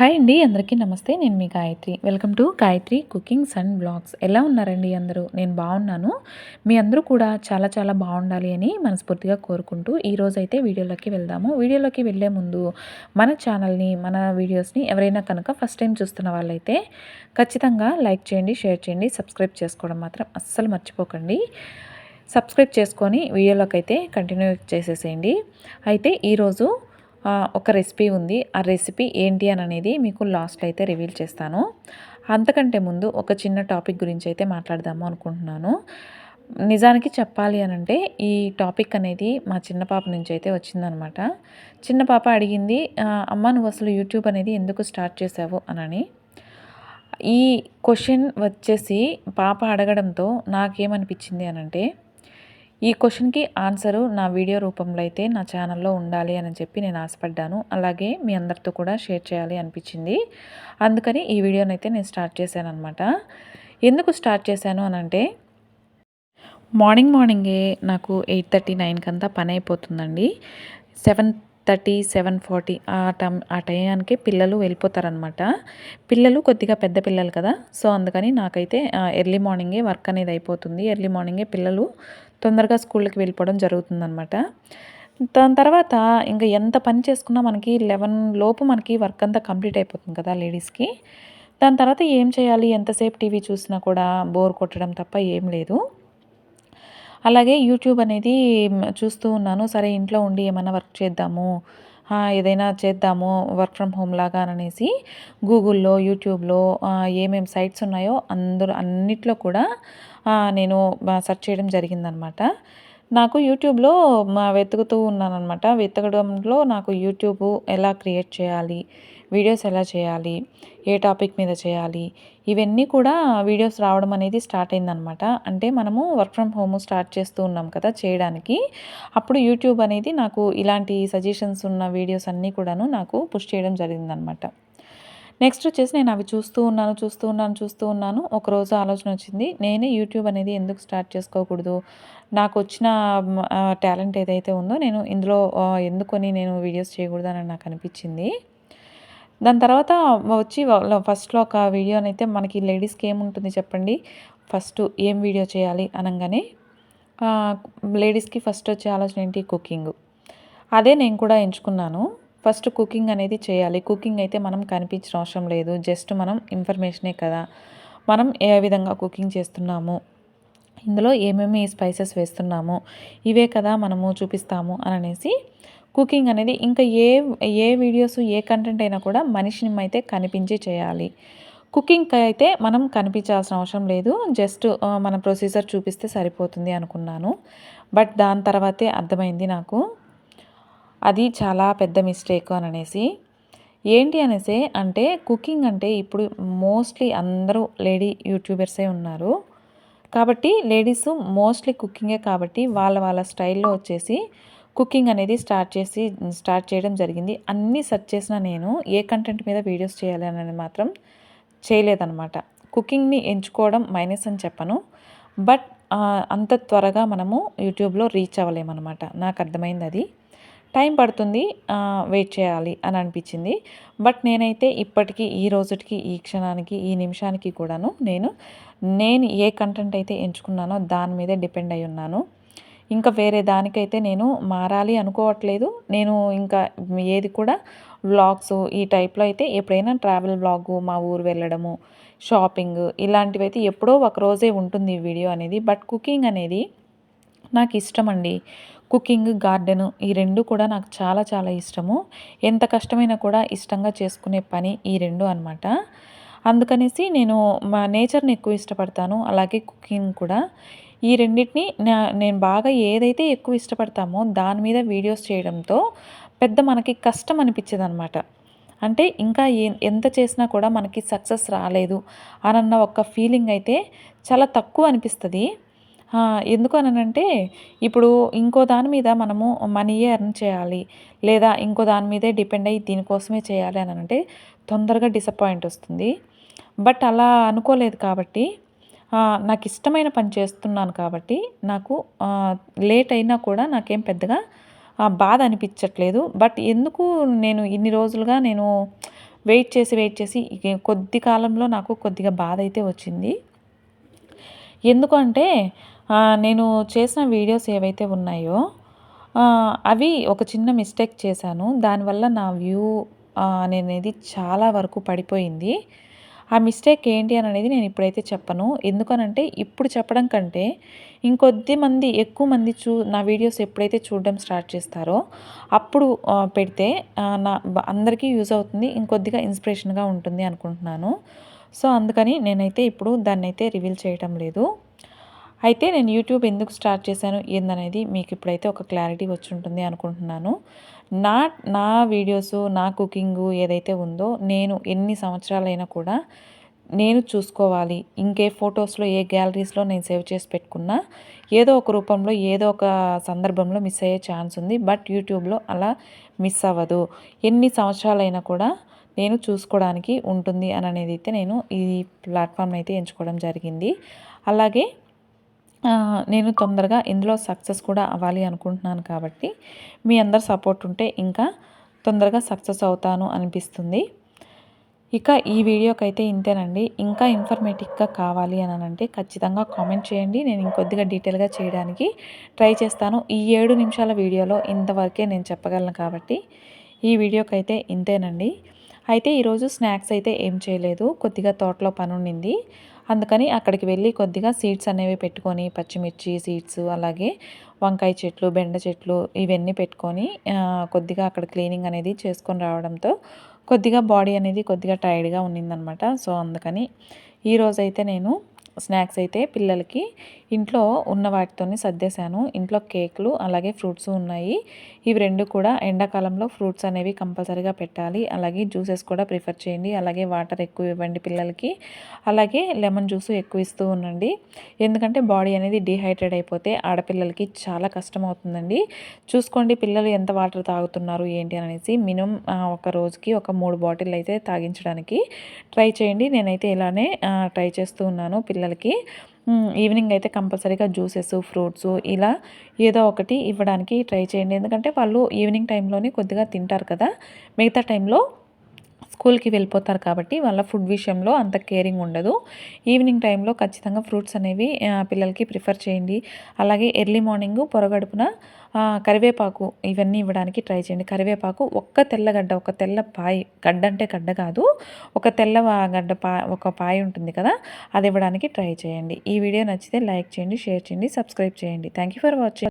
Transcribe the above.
Hi అండి అందరికీ నమస్తే. నేను మీ Gayatri. Welcome to Gayatri cookings and blogs. ఎలా ఉన్నారండి అందరూ? నేను బాగున్నాను. మీ అందరూ కూడా చాలా చాలా బాగుండాలి అని మనస్ఫూర్తిగా కోరుకుంటూ ఈరోజు అయితే వీడియోలోకి వెళ్దాము. వీడియోలోకి వెళ్ళే ముందు మన ఛానల్ని మన వీడియోస్ని ఎవరైనా కనుక ఫస్ట్ టైం చూస్తున్న వాళ్ళైతే ఖచ్చితంగా లైక్ చేయండి షేర్ చేయండి సబ్స్క్రైబ్ చేసుకోవడం మాత్రం అస్సలు మర్చిపోకండి. సబ్స్క్రైబ్ చేసుకొని వీడియోలోకి అయితే కంటిన్యూ చేసేసేయండి. అయితే ఈరోజు ఒక రెసిపీ ఉంది. ఆ రెసిపీ ఏంటి అని అనేది మీకు లాస్ట్లో అయితే రివీల్ చేస్తాను. అంతకంటే ముందు ఒక చిన్న టాపిక్ గురించి అయితే మాట్లాడదాము అనుకుంటున్నాను. నిజానికి చెప్పాలి అని అంటే ఈ టాపిక్ అనేది మా చిన్న పాప నుంచి అయితే వచ్చిందనమాట. చిన్న పాప అడిగింది అమ్మ నువ్వు అసలు యూట్యూబ్ అనేది ఎందుకు స్టార్ట్ చేసావు? అనని ఈ క్వశ్చన్ వచ్చేసి పాప అడగడంతో నాకేమనిపించింది అనంటే ఈ క్వశ్చన్కి ఆన్సరు నా వీడియో రూపంలో అయితే నా ఛానల్లో ఉండాలి అని చెప్పి నేను ఆశపడ్డాను. అలాగే మీ అందరితో కూడా షేర్ చేయాలి అనిపించింది. అందుకని ఈ వీడియోని అయితే నేను స్టార్ట్ చేశాను అనమాట ఎందుకు స్టార్ట్ చేశాను అనంటే మార్నింగ్ మార్నింగే నాకు ఎయిట్ థర్టీ నైన్కి అంతా పని అయిపోతుందండి. సెవెన్ థర్టీ సెవెన్ ఫార్టీ ఆ టైం ఆ టైంకి పిల్లలు వెళ్ళిపోతారనమాట పిల్లలు కొద్దిగా పెద్ద పిల్లలు కదా సో అందుకని నాకైతే ఎర్లీ మార్నింగే వర్క్ అనేది అయిపోతుంది. ఎర్లీ మార్నింగే పిల్లలు తొందరగా స్కూల్కి వెళ్ళిపోవడం జరుగుతుందనమాట దాని తర్వాత ఇంకా ఎంత పని చేసుకున్నా మనకి లెవెన్ లోపు మనకి వర్క్ అంతా కంప్లీట్ అయిపోతుంది కదా లేడీస్కి. దాని తర్వాత ఏం చేయాలి? ఎంతసేపు టీవీ చూసినా కూడా బోర్ కొట్టడం తప్ప ఏం లేదు. అలాగే యూట్యూబ్ అనేది చూస్తూ ఉన్నాను. సరే ఇంట్లో ఉండి ఏమైనా వర్క్ చేద్దాము. ఏదైనా చేద్దాము వర్క్ ఫ్రమ్ హోమ్ లాగా అనేసి గూగుల్లో యూట్యూబ్లో ఏమేమి సైట్స్ ఉన్నాయో అందరూ అన్నిట్లో కూడా నేను సెర్చ్ చేయడం జరిగిందనమాట. నాకు యూట్యూబ్లో వెతుకుతూ ఉన్నానమాట వెతకడంలో నాకు యూట్యూబ్ ఎలా క్రియేట్ చేయాలి వీడియోస్ ఎలా చేయాలి ఏ టాపిక్ మీద చేయాలి ఇవన్నీ కూడా వీడియోస్ రావడం అనేది స్టార్ట్ అయిందనమాట అంటే మనము వర్క్ ఫ్రమ్ హోమ్ స్టార్ట్ చేస్తూ ఉన్నాం కదా చేయడానికి. అప్పుడు యూట్యూబ్ అనేది నాకు ఇలాంటి సజెషన్స్ ఉన్న వీడియోస్ అన్నీ కూడాను నాకు పుష్ చేయడం జరిగిందనమాట నెక్స్ట్ వచ్చేసి నేను అవి చూస్తూ ఉన్నాను చూస్తూ ఉన్నాను చూస్తూ ఉన్నాను. ఒకరోజు ఆలోచన వచ్చింది నేనే యూట్యూబ్ అనేది ఎందుకు స్టార్ట్ చేసుకోకూడదు? నాకు వచ్చిన టాలెంట్ ఏదైతే ఉందో నేను ఇందులో ఎందుకొని నేను వీడియోస్ చేయకూడదు అని నాకు అనిపించింది. దాని తర్వాత వచ్చి ఫస్ట్లో ఒక వీడియోనైతే మనకి లేడీస్కి ఏముంటుంది చెప్పండి? ఫస్ట్ ఏం వీడియో చేయాలి అనగానే లేడీస్కి ఫస్ట్ వచ్చే ఆలోచన ఏంటి? కుకింగ్ అదే నేను కూడా ఎంచుకున్నాను. ఫస్ట్ కుకింగ్ అనేది చేయాలి. కుకింగ్ అయితే మనం కనిపించిన అవసరం లేదు. జస్ట్ మనం ఇన్ఫర్మేషనే కదా. మనం ఏ విధంగా కుకింగ్ చేస్తున్నాము? ఇందులో ఏమేమి స్పైసెస్ వేస్తున్నాము? ఇవే కదా మనము చూపిస్తాము అని అనేసి కుకింగ్ అనేది ఇంకా ఏ ఏ వీడియోస్ ఏ కంటెంట్ అయినా కూడా మనిషిని అయితే కనిపించి చేయాలి. కుకింగ్కి అయితే మనం కనిపించాల్సిన అవసరం లేదు. జస్ట్ మన ప్రొసీజర్ చూపిస్తే సరిపోతుంది అనుకున్నాను. బట్ దాని తర్వాతే అర్థమైంది నాకు. అది చాలా పెద్ద మిస్టేక్ అని అనేసి. ఏంటి అనేసి అంటే కుకింగ్ అంటే ఇప్పుడు మోస్ట్లీ అందరూ లేడీ యూట్యూబర్సే ఉన్నారు. కాబట్టి లేడీస్ మోస్ట్లీ కుకింగే కాబట్టి వాళ్ళ వాళ్ళ స్టైల్లో వచ్చేసి కుకింగ్ అనేది స్టార్ట్ చేసి స్టార్ట్ చేయడం జరిగింది. అన్నీ సెర్చ్ చేసిన నేను ఏ కంటెంట్ మీద వీడియోస్ చేయాలి అని మాత్రం చేయలేదన్నమాట. కుకింగ్ని ఎంచుకోవడం మైనస్ అని చెప్పను. బట్ అంత త్వరగా మనము యూట్యూబ్లో రీచ్ అవ్వలేమన్నమాట. నాకు అర్థమైంది అది. టైం పడుతుంది వెయిట్ చేయాలి అని అనిపించింది. బట్ నేనైతే ఇప్పటికీ ఈ రోజుకి ఈ క్షణానికి ఈ నిమిషానికి కూడాను నేను నేను ఏ కంటెంట్ అయితే ఎంచుకున్నానో దాని మీదే డిపెండ్ అయి ఉన్నాను. ఇంకా వేరే దానికైతే నేను మారాలి అనుకోవట్లేదు. నేను ఇంకా ఏది కూడా వ్లాగ్స్ ఈ టైప్లో అయితే ఎప్పుడైనా ట్రావెల్ వ్లాగు మా ఊరు వెళ్ళడము షాపింగ్ ఇలాంటివి అయితే ఎప్పుడో ఒక రోజే ఉంటుంది ఈ వీడియో అనేది. బట్ కుకింగ్ అనేది నాకు ఇష్టం అండి. కుకింగ్ గార్డెను ఈ రెండు కూడా నాకు చాలా చాలా ఇష్టము. ఎంత కష్టమైనా కూడా ఇష్టంగా చేసుకునే పని ఈ రెండు అనమాట అందుకనేసి నేను మా నేచర్ని ఎక్కువ ఇష్టపడతాను అలాగే కుకింగ్ కూడా. ఈ రెండింటిని నేను బాగా ఏదైతే ఎక్కువ ఇష్టపడతామో దాని మీద వీడియోస్ చేయడంతో పెద్ద మనకి కష్టం అనిపించేది అనమాట అంటే ఇంకా ఎంత చేసినా కూడా మనకి సక్సెస్ రాలేదు అనన్న ఒక ఫీలింగ్ అయితే చాలా తక్కువ అనిపిస్తుంది. ఎందుకు అనంటే ఇప్పుడు ఇంకో దాని మీద మనము మనీయే ఎర్న్ చేయాలి లేదా ఇంకో దాని మీదే డిపెండ్ అయ్యి దీనికోసమే చేయాలి అని అంటే తొందరగా డిసప్పాయింట్ వస్తుంది. బట్ అలా అనుకోలేదు కాబట్టి నాకు ఇష్టమైన పని చేస్తున్నాను కాబట్టి నాకు లేట్ అయినా కూడా నాకేం పెద్దగా బాధ అనిపించట్లేదు. బట్ ఎందుకు నేను ఇన్ని రోజులుగా నేను వెయిట్ చేసి వెయిట్ చేసి కొద్ది కాలంలో నాకు కొద్దిగా బాధ అయితే వచ్చింది. ఎందుకంటే నేను చేసిన వీడియోస్ ఏవైతే ఉన్నాయో అవి ఒక చిన్న మిస్టేక్ చేశాను. దానివల్ల నా వ్యూ అనేది చాలా వరకు పడిపోయింది. ఆ మిస్టేక్ ఏంటి అని అనేది నేను ఇప్పుడైతే చెప్పను. ఎందుకనంటే ఇప్పుడు చెప్పడం కంటే ఇంకొద్ది మంది ఎక్కువ మంది చూ నా వీడియోస్ ఎప్పుడైతే చూడడం స్టార్ట్ చేస్తారో అప్పుడు పెడితే నా అందరికీ యూజ్ అవుతుంది. ఇంకొద్దిగా ఇన్స్పిరేషన్గా ఉంటుంది అనుకుంటున్నాను. సో అందుకని నేనైతే ఇప్పుడు దాన్ని అయితే రివీల్ చేయటం లేదు. అయితే నేను యూట్యూబ్ ఎందుకు స్టార్ట్ చేశాను ఏందనేది మీకు ఇప్పుడైతే ఒక క్లారిటీ వచ్చి ఉంటుంది అనుకుంటున్నాను. నా నా వీడియోస్ నా కుకింగ్ ఏదైతే ఉందో నేను ఎన్ని సంవత్సరాలైనా కూడా నేను చూసుకోవాలి. ఇంకే ఫొటోస్లో ఏ గ్యాలరీస్లో నేను సేవ్ చేసి పెట్టుకున్నా ఏదో ఒక రూపంలో ఏదో ఒక సందర్భంలో మిస్ అయ్యే ఛాన్స్ ఉంది. బట్ యూట్యూబ్లో అలా మిస్ అవ్వదు. ఎన్ని సంవత్సరాలైనా కూడా నేను చూసుకోవడానికి ఉంటుంది అని అనేది అయితే నేను ఈ ప్లాట్ఫామ్ అయితే ఎంచుకోవడం జరిగింది. అలాగే నేను తొందరగా ఇందులో సక్సెస్ కూడా అవ్వాలి అనుకుంటున్నాను కాబట్టి మీ అందరు సపోర్ట్ ఉంటే ఇంకా తొందరగా సక్సెస్ అవుతాను అనిపిస్తుంది. ఇక ఈ వీడియోకి అయితే ఇంతేనండి. ఇంకా ఇన్ఫర్మేటివ్గా కావాలి అని అంటే ఖచ్చితంగా కామెంట్ చేయండి. నేను ఇంకొద్దిగా డీటెయిల్గా చేయడానికి ట్రై చేస్తాను. ఈ ఏడు నిమిషాల వీడియోలో ఇంతవరకే నేను చెప్పగలను కాబట్టి ఈ వీడియోకి అయితే ఇంతేనండి. అయితే ఈరోజు స్నాక్స్ అయితే ఏం చేయలేదు. కొద్దిగా తోటలో పని ఉండింది అందుకని అక్కడికి వెళ్ళి కొద్దిగా సీడ్స్ అనేవి పెట్టుకొని పచ్చిమిర్చి సీడ్స్ అలాగే వంకాయ చెట్లు బెండ చెట్లు ఇవన్నీ పెట్టుకొని కొద్దిగా అక్కడ క్లీనింగ్ అనేది చేసుకొని రావడంతో కొద్దిగా బాడీ అనేది కొద్దిగా టైర్డ్గా ఉన్నిందనమాట. సో అందుకని ఈరోజైతే నేను స్నాక్స్ అయితే పిల్లలకి ఇంట్లో ఉన్న వాటితోనే సర్దేశాను. ఇంట్లో కేకులు అలాగే ఫ్రూట్స్ ఉన్నాయి. ఇవి రెండు కూడా ఎండాకాలంలో ఫ్రూట్స్ అనేవి కంపల్సరీగా పెట్టాలి. అలాగే జ్యూసెస్ కూడా ప్రిఫర్ చేయండి. అలాగే వాటర్ ఎక్కువ ఇవ్వండి పిల్లలకి. అలాగే లెమన్ జ్యూస్ ఎక్కువ ఇస్తూ ఉండండి. ఎందుకంటే బాడీ అనేది డిహైడ్రేట్ అయిపోతే ఆడపిల్లలకి చాలా కష్టం అవుతుందండి. చూసుకోండి పిల్లలు ఎంత వాటర్ తాగుతున్నారు ఏంటి అనేసి మినిమం ఒక రోజుకి ఒక మూడు బాటిల్ అయితే తాగించడానికి ట్రై చేయండి. నేనైతే ఇలానే ట్రై చేస్తూ ఉన్నాను పిల్లలకి. ఈవినింగ్ అయితే కంపల్సరీగా జ్యూసెస్ ఫ్రూట్స్ ఇలా ఏదో ఒకటి ఇవ్వడానికి ట్రై చేయండి. ఎందుకంటే వాళ్ళు ఈవినింగ్ టైంలోనే కొద్దిగా తింటారు కదా. మిగతా టైంలో స్కూల్కి వెళ్ళిపోతారు కాబట్టి వాళ్ళ ఫుడ్ విషయంలో అంత కేరింగ్ ఉండదు. ఈవినింగ్ టైంలో ఖచ్చితంగా ఫ్రూట్స్ అనేవి పిల్లలకి ప్రిఫర్ చేయండి. అలాగే ఎర్లీ మార్నింగ్ పొరగడుపున కరివేపాకు ఇవన్నీ ఇవ్వడానికి ట్రై చేయండి. కరివేపాకు ఒక్క తెల్లగడ్డ ఒక తెల్ల పాయి గడ్డ అంటే గడ్డ కాదు ఒక తెల్ల గడ్డ పా ఒక పాయి ఉంటుంది కదా అది ఇవ్వడానికి ట్రై చేయండి. ఈ వీడియో నచ్చితే లైక్ చేయండి షేర్ చేయండి సబ్స్క్రైబ్ చేయండి. Thank you for watching.